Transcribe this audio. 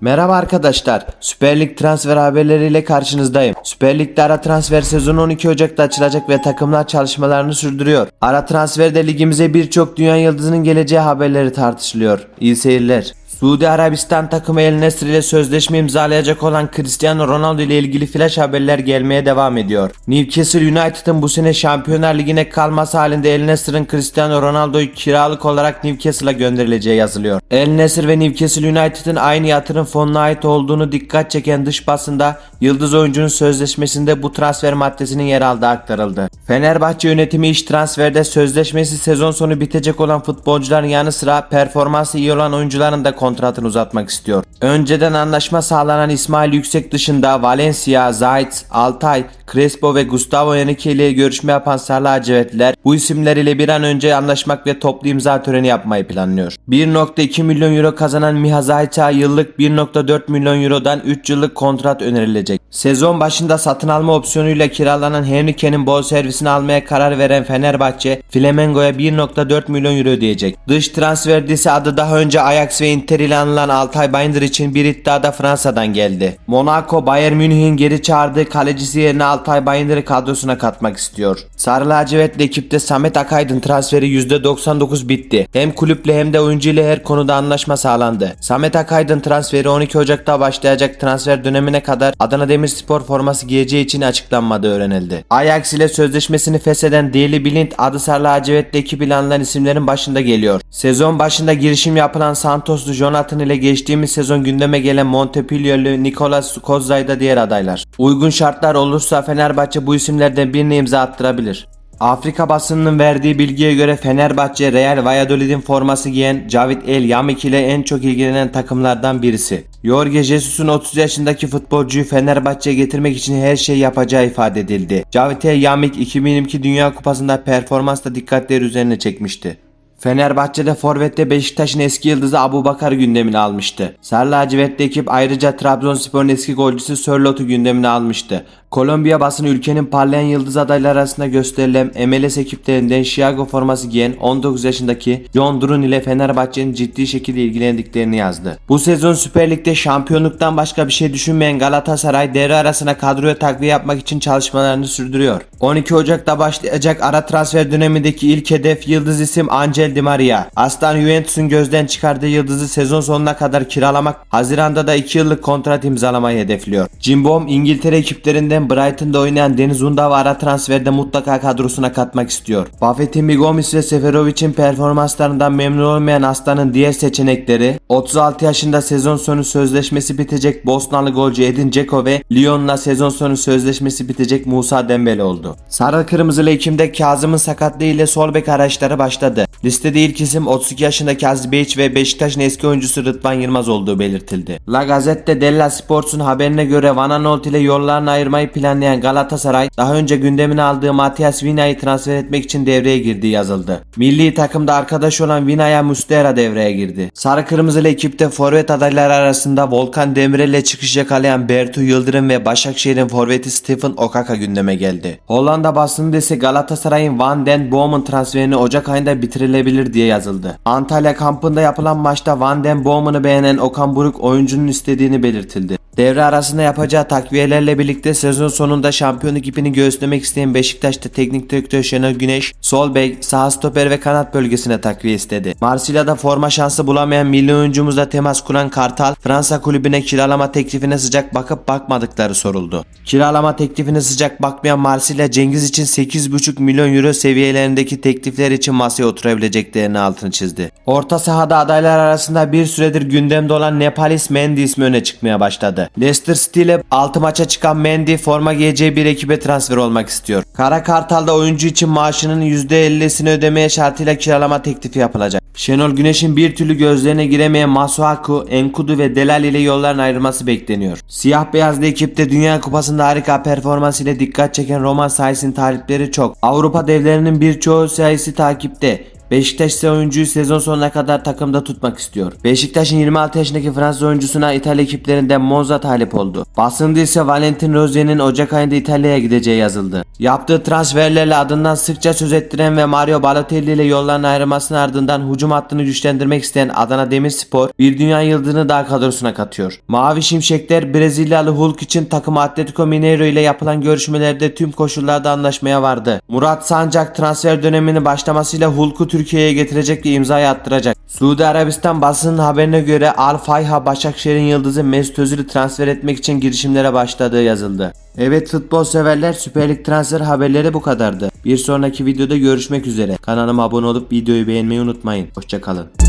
Merhaba arkadaşlar. Süper Lig transfer haberleriyle karşınızdayım. Süper Lig'de ara transfer sezonu 12 Ocak'ta açılacak ve takımlar çalışmalarını sürdürüyor. Ara transferde ligimize birçok dünya yıldızının geleceği haberleri tartışılıyor. İyi seyirler. Suudi Arabistan takımı El Nesr ile sözleşme imzalayacak olan Cristiano Ronaldo ile ilgili flash haberler gelmeye devam ediyor. Newcastle United'ın bu sene Şampiyonlar Ligi'ne kalması halinde El Nesr'ın Cristiano Ronaldo'yu kiralık olarak Newcastle'a gönderileceği yazılıyor. El Nesr ve Newcastle United'ın aynı yatırım fonuna ait olduğunu dikkat çeken dış basında yıldız oyuncunun sözleşmesinde bu transfer maddesinin yer aldığı aktarıldı. Fenerbahçe yönetimi iş transferde sözleşmesi sezon sonu bitecek olan futbolcuların yanı sıra performansı iyi olan oyuncuların da kontratını uzatmak istiyor. Önceden anlaşma sağlanan İsmail Yüksek dışında Valencia, Zayt, Altay, Crespo ve Gustavo Henrique ile görüşme yapan Sarı Lacivertliler bu isimler ile bir an önce anlaşmak ve toplu imza töreni yapmayı planlıyor. 1.2 milyon euro kazanan Miha Zayt'a yıllık 1.4 milyon eurodan 3 yıllık kontrat önerilecek. Sezon başında satın alma opsiyonuyla kiralanan Henrique'nin bonservisini almaya karar veren Fenerbahçe, Flamengo'ya 1.4 milyon euro ödeyecek. Dış transferde ise adı daha önce Ajax ve Inter ile anılan Altay Bayındır için bir iddia da Fransa'dan geldi. Monaco, Bayern Münih'in geri çağırdığı kalecisi yerine Altay Bayındır'ı kadrosuna katmak istiyor. Sarı lacivertli ekipte Samet Akaydın transferi %99 bitti. Hem kulüple hem de oyuncu ile her konuda anlaşma sağlandı. Samet Akaydın transferi 12 Ocak'ta başlayacak transfer dönemine kadar Adana Demirspor forması giyeceği için açıklanmadığı öğrenildi. Ajax ile sözleşmesini fesheden Daily Blind adı Sarı lacivertli anılan isimlerin başında geliyor. Sezon başında girişim yapılan Santoslu Jonathan ile geçtiğimiz sezon gündeme gelen Montepillier'li Nicolas Kozlay da diğer adaylar. Uygun şartlar olursa Fenerbahçe bu isimlerden birini imza attırabilir. Afrika basınının verdiği bilgiye göre Fenerbahçe Real Valladolid'in forması giyen Cavit El Yamik ile en çok ilgilenen takımlardan birisi. Jorge Jesus'un 30 yaşındaki futbolcuyu Fenerbahçe'ye getirmek için her şey yapacağı ifade edildi. Cavit El Yamik 2022 Dünya Kupası'nda performansla dikkatleri üzerine çekmişti. Fenerbahçe'de Forvet'te Beşiktaş'ın eski yıldızı Abu Bakar gündemine almıştı. Sarı lacivertli ekip ayrıca Trabzonspor'un eski golcüsü Sörlot'u gündemine almıştı. Kolombiya basını ülkenin parlayan yıldız adayları arasında gösterilen MLS ekiplerinden Chicago forması giyen 19 yaşındaki John Durun ile Fenerbahçe'nin ciddi şekilde ilgilendiklerini yazdı. Bu sezon Süper Lig'de şampiyonluktan başka bir şey düşünmeyen Galatasaray devre arasına kadroya takviye yapmak için çalışmalarını sürdürüyor. 12 Ocak'ta başlayacak ara transfer dönemindeki ilk hedef yıldız isim Angel Di Maria. Aslan Juventus'un gözden çıkardığı yıldızı sezon sonuna kadar kiralamak, Haziran'da da 2 yıllık kontrat imzalamayı hedefliyor. Cimbom İngiltere ekiplerinden Brighton'da oynayan Deniz Undav'ı ara transferde mutlaka kadrosuna katmak istiyor. Buffett'in Migomis ve Seferovic'in performanslarından memnun olmayan Aslan'ın diğer seçenekleri 36 yaşında sezon sonu sözleşmesi bitecek Bosnalı golcü Edin Dzeko ve Lyon'la sezon sonu sözleşmesi bitecek Musa Dembele oldu. Sarı Kırmızılı Ekim'de Kazım'ın sakatlığı ile sol bek araçları başladı. Listede ilk isim 32 yaşındaki Aziz Beyiç ve Beşiktaş'ın eski oyuncusu Rıdvan Yılmaz olduğu belirtildi. La Gazzetta della Sports'un haberine göre Van Aanholt ile yollarını ayırmayı planlayan Galatasaray daha önce gündemine aldığı Matias Vina'yı transfer etmek için devreye girdiği yazıldı. Milli takımda arkadaş olan Vina'ya Mustera devreye girdi. Sarı Kırmızılı ekipte forvet adayları arasında Volkan Demirel ile çıkış yakalayan Bertu Yıldırım ve Başakşehir'in forveti Stephen Okaka gündeme geldi. Hollanda basınında ise Galatasaray'ın Van den Bomen transferini Ocak ayında bitirilebilir diye yazıldı. Antalya kampında yapılan maçta Van den Bomen'ı beğenen Okan Buruk oyuncunun istediğini belirtildi. Devre arasında yapacağı takviyelerle birlikte sezon sonunda şampiyonluk ipini göğüslemek isteyen Beşiktaş'ta teknik direktör Şenol Güneş, sol bek, sağ stoper ve kanat bölgesine takviye istedi. Marsilya'da forma şansı bulamayan milli oyuncumuzla temas kuran Kartal, Fransa kulübüne kiralama teklifine sıcak bakıp bakmadıkları soruldu. Kiralama teklifine sıcak bakmayan Marsilya Cengiz için 8,5 milyon euro seviyelerindeki teklifler için masaya oturabileceklerini altını çizdi. Orta sahada adaylar arasında bir süredir gündemde olan Nepalis Mendy ismi öne çıkmaya başladı. Leicester City ile 6 maça çıkan Mendy forma giyeceği bir ekibe transfer olmak istiyor. Kara Kartal'da oyuncu için maaşının %50'sini ödemeye şartıyla kiralama teklifi yapılacak. Şenol Güneş'in bir türlü gözlerine giremeyen Masuaku, Enkudu ve Delal ile yolların ayrılması bekleniyor. Siyah beyazlı ekipte Dünya Kupası'nda harika performans ile dikkat çeken Roman Saiz'in talipleri çok. Avrupa devlerinin birçoğu Saiz'i takipte. Beşiktaş ise oyuncuyu sezon sonuna kadar takımda tutmak istiyor. Beşiktaş'ın 26 yaşındaki Fransız oyuncusuna İtalya ekiplerinde Monza talip oldu. Basında ise Valentin Rozier'in Ocak ayında İtalya'ya gideceği yazıldı. Yaptığı transferlerle adından sıkça söz ettiren ve Mario Balotelli ile yolların ayrılmasının ardından hücum hattını güçlendirmek isteyen Adana Demirspor bir dünya yıldızını daha kadrosuna katıyor. Mavi Şimşekler Brezilyalı Hulk için takım Atletico Mineiro ile yapılan görüşmelerde tüm koşullarda anlaşmaya vardı. Murat Sancak transfer döneminin başlamasıyla Hulk'u Türkiye'ye getirecek ve imzayı attıracak. Suudi Arabistan basının haberine göre Al Fayha Başakşehir'in yıldızı Mesut Özil'i transfer etmek için girişimlere başladığı yazıldı. Evet futbol severler Süper Lig transfer haberleri bu kadardı. Bir sonraki videoda görüşmek üzere. Kanalıma abone olup videoyu beğenmeyi unutmayın. Hoşçakalın.